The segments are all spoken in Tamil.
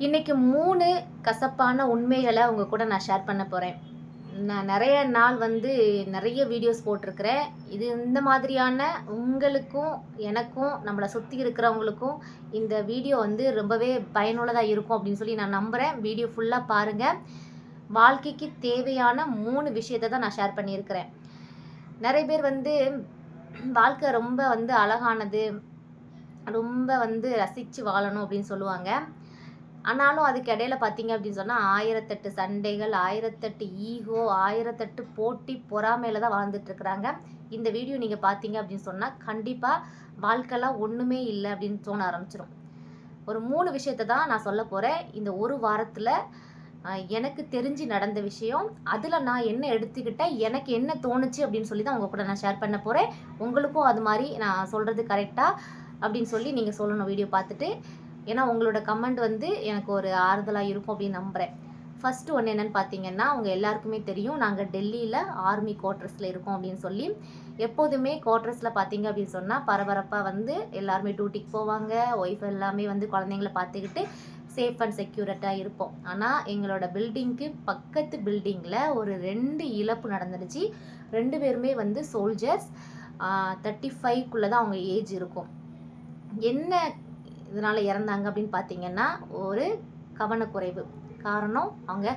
இன்னைக்கு மூணு கசப்பான உண்மைகளை உங்கள் கூட நான் ஷேர் பண்ண போகிறேன் நான் நிறைய நாள் வந்து நிறைய வீடியோஸ் போட்டிருக்கிறேன். இது இந்த மாதிரியான உங்களுக்கும் எனக்கும் நம்மளை சுற்றி இருக்கிறவங்களுக்கும் இந்த வீடியோ வந்து ரொம்பவே பயனுள்ளதாக இருக்கும் அப்படின்னு சொல்லி நான் நம்புகிறேன் வீடியோ ஃபுல்லாக பாருங்கள் வாழ்க்கைக்கு தேவையான மூணு விஷயத்தை தான் நான் ஷேர் பண்ணியிருக்கிறேன். நிறைய பேர் வந்து வாழ்க்கை ரொம்ப வந்து அழகானது ரொம்ப வந்து ரசித்து வாழணும் அப்படின்னு சொல்லுவாங்க. ஆனாலும் அதுக்கு இடையில பார்த்தீங்க அப்படின்னு சொன்னால் ஆயிரத்தெட்டு சண்டைகள் ஆயிரத்தெட்டு ஈகோ ஆயிரத்தெட்டு போட்டி பொறாமையில் தான் வாழ்ந்துட்டுருக்குறாங்க இந்த வீடியோ நீங்கள் பார்த்தீங்க அப்படின்னு சொன்னால் கண்டிப்பாக வாழ்க்கைலாம் ஒன்றுமே இல்லை அப்படின்னு தோண ஆரம்பிச்சிடும் ஒரு மூணு விஷயத்தை தான் நான் சொல்ல போகிறேன் இந்த ஒரு வாரத்தில் எனக்கு தெரிஞ்சு நடந்த விஷயம் அதில் நான் என்ன எடுத்துக்கிட்டேன் எனக்கு என்ன தோணுச்சு அப்படின்னு சொல்லி தான் உங்கள் கூட நான் ஷேர் பண்ண போகிறேன் உங்களுக்கும் அது மாதிரி நான் சொல்கிறது கரெக்டாக அப்படின்னு சொல்லி நீங்கள் சொல்லணும் வீடியோ பார்த்துட்டு. ஏன்னா உங்களோட கமெண்ட் வந்து எனக்கு ஒரு ஆறுதலாக இருக்கும் அப்படின்னு நம்புகிறேன் ஃபஸ்ட்டு ஒன்று என்னென்னு பார்த்தீங்கன்னா அவங்க எல்லாருக்குமே தெரியும். நாங்கள் டெல்லியில் ஆர்மி குவார்ட்டர்ஸில் இருக்கோம் அப்படின்னு சொல்லி. எப்போதுமே குவார்ட்டர்ஸில் பார்த்தீங்க அப்படின்னு சொன்னால் பரபரப்பாக வந்து எல்லாருமே டியூட்டிக்கு போவாங்க. ஒய்ஃப் எல்லாமே வந்து குழந்தைங்கள பார்த்துக்கிட்டு சேஃப் அண்ட் செக்யூரட்டாக இருப்போம். ஆனால் எங்களோட பில்டிங்க்கு பக்கத்து பில்டிங்கில் ஒரு ரெண்டு இழப்பு நடந்துடுச்சு ரெண்டு பேருமே வந்து சோல்ஜர்ஸ் தேர்ட்டி ஃபைவ்க்குள்ளே தான் அவங்க ஏஜ் இருக்கும். என்ன இதனால் இறந்தாங்க அப்படின்னு பார்த்தீங்கன்னா ஒரு கவனக்குறைவு. காரணம் அவங்க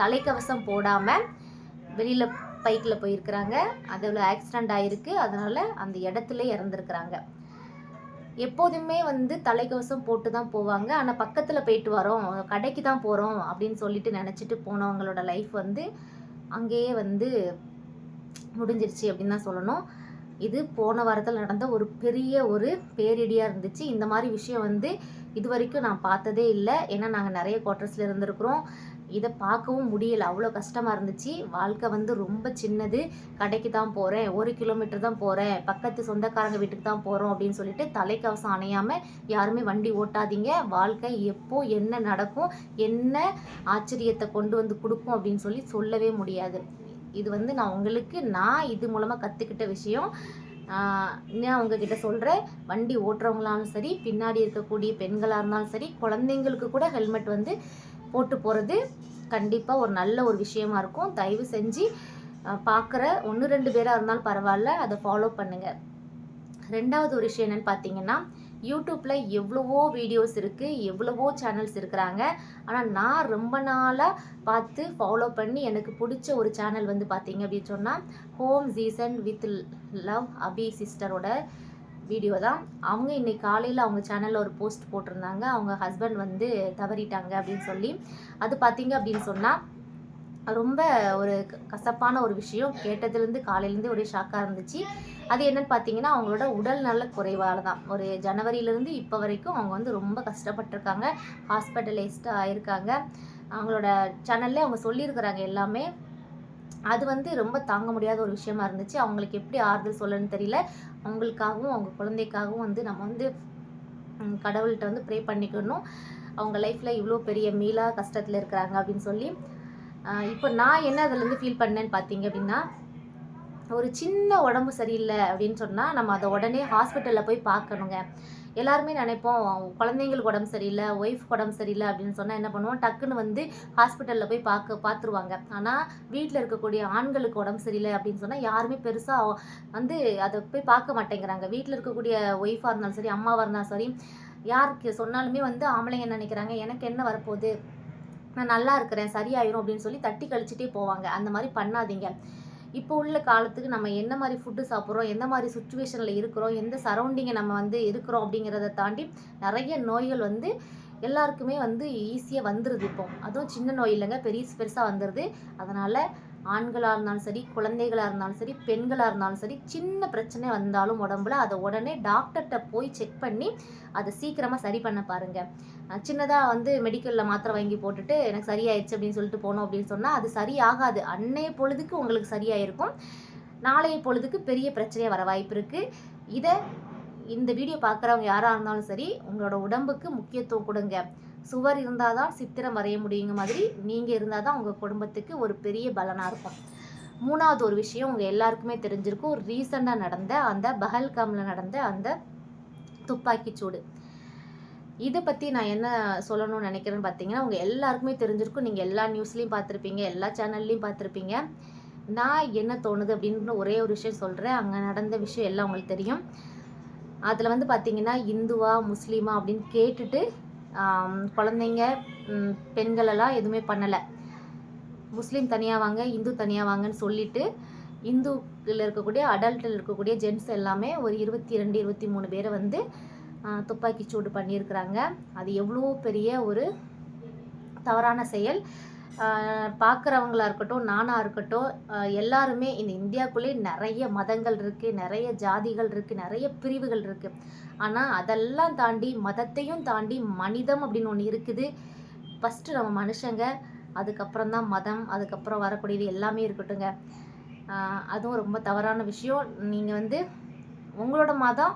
தலைக்கவசம் போடாமல் வெளியில் பைக்கில் போயிருக்கிறாங்க. அதில் ஆக்சிடெண்ட் ஆகிருக்கு அதனால் அந்த இடத்துல இறந்துருக்குறாங்க. எப்போதுமே வந்து தலைக்கவசம் போட்டு தான் போவாங்க. ஆனால் பக்கத்தில் போயிட்டு வரோம். கடைக்கு தான் போகிறோம் அப்படின்னு சொல்லிட்டு நினச்சிட்டு போனவங்களோட லைஃப் வந்து அங்கேயே வந்து முடிஞ்சிருச்சு அப்படின்னு தான் சொல்லணும். இது போன வாரத்தில் நடந்த ஒரு பெரிய ஒரு பேரிடியாக இருந்துச்சு. இந்த மாதிரி விஷயம் வந்து இது வரைக்கும் நான் பார்த்ததே இல்லை. ஏன்னா நாங்கள் நிறைய குவார்ட்டர்ஸில் இருந்திருக்கிறோம். இதை பார்க்கவும் முடியல. அவ்வளோ கஷ்டமாக இருந்துச்சு. வாழ்க்கை வந்து ரொம்ப சின்னது. கடைக்கு தான் போகிறேன் ஒரு கிலோமீட்டர் தான் போகிறேன் பக்கத்து சொந்தக்காரங்க வீட்டுக்கு தான் போகிறோம் அப்படின்னு சொல்லிட்டு தலைக்கவசம் அணையாமல் யாருமே வண்டி ஓட்டாதீங்க. வாழ்க்கை எப்போ என்ன நடக்கும் என்ன ஆச்சரியத்தை கொண்டு வந்து கொடுக்கும் அப்படின்னு சொல்லி சொல்லவே முடியாது. இது வந்து நான் உங்களுக்கு நான் இது மூலமாக கற்றுக்கிட்ட விஷயம். நான் உங்ககிட்ட சொல்கிறேன் வண்டி ஓட்டுறவங்களாலும் சரி பின்னாடி இருக்கக்கூடிய பெண்களாக இருந்தாலும் சரி குழந்தைங்களுக்கு கூட ஹெல்மெட் வந்து போட்டு போகிறது கண்டிப்பாக ஒரு நல்ல ஒரு விஷயமா இருக்கும். தயவு செஞ்சு பார்க்குற ஒன்று ரெண்டு பேராக இருந்தாலும் பரவாயில்ல அதை ஃபாலோ பண்ணுங்கள் ரெண்டாவது ஒரு விஷயம் என்னென்னு பார்த்தீங்கன்னா யூடியூப்பில் எவ்வளவோ வீடியோஸ் இருக்குது எவ்வளவோ சேனல்ஸ் இருக்கிறாங்க. ஆனால் நான் ரொம்ப நாளாக பார்த்து ஃபாலோ பண்ணி எனக்கு பிடிச்ச ஒரு சேனல் வந்து பார்த்தீங்க அப்படின்னு சொன்னால் home season with love Abhi சிஸ்டரோட video தான். அவங்க இன்னைக்கு காலையில் அவங்க சேனலில் ஒரு போஸ்ட் போட்டிருந்தாங்க. அவங்க ஹஸ்பண்ட் வந்து தவறிட்டாங்க அப்படின்னு சொல்லி. அது பார்த்தீங்க அப்படின்னு சொன்னால் ரொம்ப ஒரு கசப்பான ஒரு விஷயம். கேட்டதுலேருந்து காலையிலேருந்து ஒரே ஷாக்காக இருந்துச்சு. அது என்னன்னு பார்த்தீங்கன்னா அவங்களோட உடல் நல குறைவால் தான். ஒரு ஜனவரியிலேருந்து இப்போ வரைக்கும் அவங்க வந்து ரொம்ப கஷ்டப்பட்டிருக்காங்க. ஹாஸ்பிட்டலைஸ்டாக ஆயிருக்காங்க. அவங்களோட சேனல்லே அவங்க சொல்லியிருக்கிறாங்க எல்லாமே. அது வந்து ரொம்ப தாங்க முடியாத ஒரு விஷயமா இருந்துச்சு. அவங்களுக்கு எப்படி ஆறுதல் சொல்லணும்னு தெரியல. அவங்களுக்காகவும் அவங்க குழந்தைக்காகவும் வந்து நம்ம வந்து கடவுள்கிட்ட வந்து ப்ரே பண்ணிக்கணும். அவங்க லைஃப்பில் இவ்வளோ பெரிய மீளாக கஷ்டத்தில் இருக்கிறாங்க அப்படின்னு சொல்லி. இப்போ நான் என்ன அதுலேருந்து ஃபீல் பண்ணேன்னு பார்த்தீங்க அப்படின்னா ஒரு சின்ன உடம்பு சரியில்லை அப்படின்னு சொன்னால் நம்ம அதை உடனே ஹாஸ்பிட்டலில் போய் பார்க்கணுங்க. எல்லாருமே நினைப்போம் குழந்தைங்களுக்கு உடம்பு சரியில்லை ஒய்ஃப் உடம்பு சரியில்லை அப்படின்னு சொன்னால் என்ன பண்ணுவோம்? டக்குன்னு வந்து ஹாஸ்பிட்டலில் போய் பார்க்க பார்த்துருவாங்க. ஆனால் வீட்டில் இருக்கக்கூடிய ஆண்களுக்கு உடம்பு சரியில்லை அப்படின்னு சொன்னால் யாருமே பெருசாக வந்து அதை போய் பார்க்க மாட்டேங்கிறாங்க. வீட்டில் இருக்கக்கூடிய ஒய்ஃபாக இருந்தாலும் சரி அம்மாவாக இருந்தாலும் சரி யாருக்கு சொன்னாலுமே வந்து ஆம்பளைங்க நினைக்கிறாங்க? எனக்கு என்ன வரப்போகுது? நான் நல்லா இருக்கிறேன் சரியாயிரும் அப்படின்னு சொல்லி தட்டி கழிச்சிட்டே போவாங்க. அந்த மாதிரி பண்ணாதீங்க. இப்போ உள்ள காலத்துக்கு நம்ம என்ன மாதிரி ஃபுட்டு சாப்பிட்றோம் எந்த மாதிரி சுச்சுவேஷனில் இருக்கிறோம் எந்த சரௌண்டிங்கை நம்ம வந்து இருக்கிறோம் அப்படிங்கிறத தாண்டி நிறைய நோய்கள் வந்து எல்லாருக்குமே வந்து ஈஸியாக வந்துடுது இப்போ. அதுவும் சின்ன நோய் இல்லைங்க பெரிய பெருசாக வந்துடுது அதனால் ஆண்களாக இருந்தாலும் சரி குழந்தைகளாக இருந்தாலும் சரி பெண்களாக இருந்தாலும் சரி சின்ன பிரச்சனை வந்தாலும் உடம்புல அதை உடனே டாக்டர்கிட்ட போய் செக் பண்ணி அதை சீக்கிரமாக சரி பண்ண பாருங்கள் சின்னதாக வந்து மெடிக்கலில் மாத்திரை வாங்கி போட்டுட்டு எனக்கு சரியாயிடுச்சு அப்படின்னு சொல்லிட்டு போனோம் அப்படின்னு சொன்னால் அது சரியாகாது. அன்னைய பொழுதுக்கு உங்களுக்கு சரியாயிருக்கும். நாளைய பொழுதுக்கு பெரிய பிரச்சனையாக வர வாய்ப்பு இருக்குது இதை இந்த வீடியோ பார்க்குறவங்க யாராக இருந்தாலும் சரி உங்களோட உடம்புக்கு முக்கியத்துவம் கொடுங்க. சுவர் இருந்தால் தான் சித்திரம் வரைய முடியுங்க மாதிரி நீங்கள் இருந்தால் தான் உங்கள் குடும்பத்துக்கு ஒரு பெரிய பலனாக இருக்கும். மூணாவது ஒரு விஷயம் உங்கள் எல்லாருக்குமே தெரிஞ்சிருக்கும். ரீசெண்டாக நடந்த அந்த பஹல்காமில் நடந்த அந்த துப்பாக்கி சூடு. இதை பற்றி நான் என்ன சொல்லணும்னு நினைக்கிறேன்னு பார்த்தீங்கன்னா உங்கள் எல்லாருக்குமே தெரிஞ்சிருக்கும். நீங்கள் எல்லா நியூஸ்லேயும் பார்த்துருப்பீங்க எல்லா சேனல்லையும் பார்த்துருப்பீங்க நான் என்ன தோணுது அப்படின்னு ஒரே ஒரு விஷயம் சொல்கிறேன் அங்கே நடந்த விஷயம் எல்லாம் உங்களுக்கு தெரியும். அதில் வந்து பார்த்தீங்கன்னா இந்துவா முஸ்லீமா அப்படின்னு கேட்டுட்டு குழந்தைங்க பெண்களெல்லாம் எதுவுமே பண்ணலை. முஸ்லீம் தனியாக வாங்க இந்து தனியாக வாங்கன்னு சொல்லிட்டு இந்துக்கில் இருக்கக்கூடிய அடல்ட்டில் இருக்கக்கூடிய ஜென்ட்ஸ் எல்லாமே ஒரு இருபத்தி ரெண்டு இருபத்தி மூணு பேரை வந்து துப்பாக்கி சூடு பண்ணியிருக்கிறாங்க. அது எவ்வளோ பெரிய ஒரு தவறான செயல். பார்க்குறவங்களா இருக்கட்டும் நானாக இருக்கட்டும் எல்லாருமே இந்த இந்தியாவுக்குள்ளே நிறைய மதங்கள் இருக்குது நிறைய ஜாதிகள் இருக்குது நிறைய பிரிவுகள் இருக்குது ஆனால் அதெல்லாம் தாண்டி மதத்தையும் தாண்டி மனிதம் அப்படின்னு ஒன்று இருக்குது. ஃபஸ்ட்டு நம்ம மனுஷங்க அதுக்கப்புறம் தான் மதம் அதுக்கப்புறம் வரக்கூடியது எல்லாமே இருக்கட்டுங்க அதுவும் ரொம்ப தவறான விஷயம். நீங்கள் வந்து உங்களோட மதம்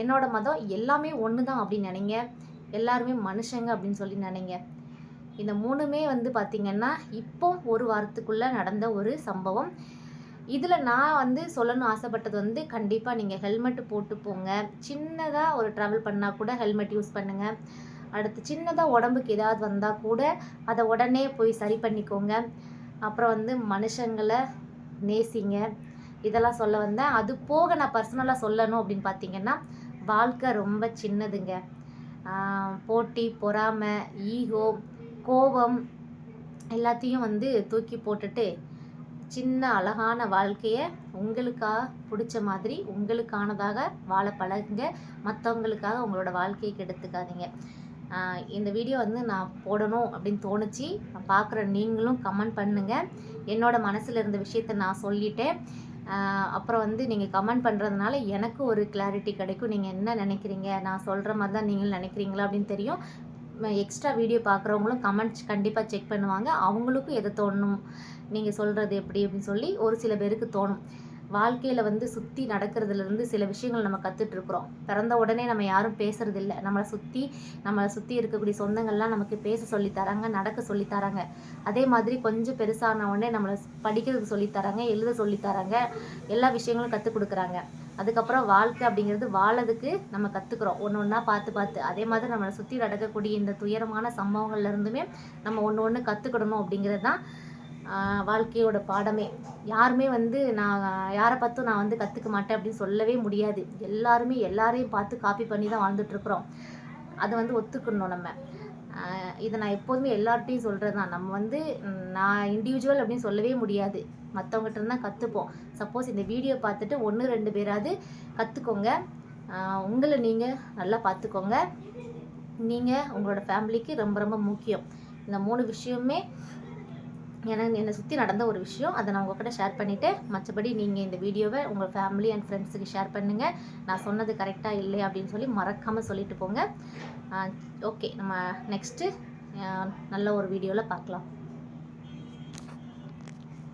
என்னோட மதம் எல்லாமே ஒன்று தான் அப்படின்னு நினைங்க. எல்லாருமே மனுஷங்க அப்படின்னு சொல்லி நினைங்க. இந்த மூணுமே வந்து பார்த்திங்கன்னா இப்போ ஒரு வாரத்துக்குள்ளே நடந்த ஒரு சம்பவம். இதில் நான் வந்து சொல்லணும் ஆசைப்பட்டது வந்து கண்டிப்பாக நீங்கள் ஹெல்மெட் போட்டு போங்க. சின்னதாக ஒரு ட்ராவல் பண்ணால் கூட ஹெல்மெட் யூஸ் பண்ணுங்கள் அடுத்து சின்னதாக உடம்புக்கு ஏதாவது வந்தால் கூட அதை உடனே போய் சரி பண்ணிக்கோங்க. அப்புறம் வந்து மனுஷங்களை நேசிங்க. இதெல்லாம் சொல்ல வந்தேன். அது போக நான் பர்சனலாக சொல்லணும் அப்படின்னு பார்த்தீங்கன்னா வாழ்க்கை ரொம்ப சின்னதுங்க. போட்டி பொறாமை ஈகோ கோபம் எல்லாத்தையும் வந்து தூக்கி போட்டுட்டு சின்ன அழகான வாழ்க்கையை உங்களுக்காக பிடிச்ச மாதிரி உங்களுக்கானதாக வாழ பழகுங்க. மற்றவங்களுக்காக உங்களோட வாழ்க்கையை கெடுத்துக்காதீங்க. இந்த வீடியோ வந்து நான் போடணும் அப்படின்னு தோணுச்சு. நான் பார்க்குற நீங்களும் கமெண்ட் பண்ணுங்கள் என்னோடய மனசில் இருந்த விஷயத்த நான் சொல்லிட்டேன். அப்புறம் வந்து நீங்கள் கமெண்ட் பண்ணுறதுனால எனக்கு ஒரு கிளாரிட்டி கிடைக்கும். நீங்கள் என்ன நினைக்கிறீங்க? நான் சொல்கிற மாதிரி தான் நீங்களும் நினைக்கிறீங்களா அப்படின்னு தெரியும். எக்ஸ்ட்ரா வீடியோ பார்க்குறவங்களும் கமெண்ட்ஸ் கண்டிப்பாக செக் பண்ணுவாங்க. அவங்களுக்கும் எது தோணும்? நீங்கள் சொல்கிறது எப்படி அப்படின்னு சொல்லி ஒரு சில பேருக்கு தோணும். வாழ்க்கையில் வந்து சுற்றி நடக்கிறதுலேருந்து சில விஷயங்கள் நம்ம கற்றுட்ருக்குறோம் பிறந்த உடனே நம்ம யாரும் பேசுகிறது இல்லை நம்மளை சுற்றி நம்மளை சுற்றி இருக்கக்கூடிய சொந்தங்கள்லாம் நமக்கு பேச சொல்லித் தராங்க நடக்க சொல்லித்தராங்க. அதே மாதிரி கொஞ்சம் பெருசான உடனே நம்மளை படிக்கிறதுக்கு சொல்லித் தராங்க எழுத சொல்லித் தராங்க எல்லா விஷயங்களும் கற்றுக் கொடுக்குறாங்க. அதுக்கப்புறம் வாழ்க்கை அப்படிங்கிறது வாழதுக்கு நம்ம கற்றுக்குறோம் ஒன்று ஒன்றா பார்த்து பார்த்து. அதே மாதிரி நம்மளை சுற்றி நடக்கக்கூடிய இந்த துயரமான சம்பவங்கள்லேருந்துமே நம்ம ஒன்று ஒன்று கற்றுக்கிடணும் அப்படிங்கிறது தான் வாழ்க்கையோட பாடமே. யாருமே வந்து நான் யாரை பார்த்தும் நான் வந்து கற்றுக்க மாட்டேன் அப்படின்னு சொல்லவே முடியாது. எல்லாருமே எல்லாரையும் பார்த்து காப்பி பண்ணி தான் வாழ்ந்துட்டுருக்குறோம் அதை வந்து ஒத்துக்கணும் நம்ம. இதை நான் எப்போதுமே எல்லார்ட்டையும் சொல்கிறது தான் நம்ம வந்து நான் இண்டிவிஜுவல் அப்படின்னு சொல்லவே முடியாது. மற்றவங்ககிட்ட இருந்தால் கற்றுப்போம் சப்போஸ் இந்த வீடியோ பார்த்துட்டு ஒன்று ரெண்டு பேராவது கற்றுக்கோங்க உங்களை நீங்கள் நல்லா பார்த்துக்கோங்க. நீங்கள் உங்களோட ஃபேமிலிக்கு ரொம்ப ரொம்ப முக்கியம். இந்த மூணு விஷயமே எனக்கு என்னை சுற்றி நடந்த ஒரு விஷயம். அதை நான் உங்கள்கிட்ட ஷேர் பண்ணிவிட்டேன் மற்றபடி நீங்கள் இந்த வீடியோவை உங்கள் ஃபேமிலி அண்ட் ஃப்ரெண்ட்ஸுக்கு ஷேர் பண்ணுங்கள் நான் சொன்னது கரெக்டாக இல்லையா அப்படின்னு சொல்லி மறக்காமல் சொல்லிட்டு போங்க. ஓகே நம்ம நெக்ஸ்ட்டு நல்ல ஒரு வீடியோவில் பார்க்கலாம்.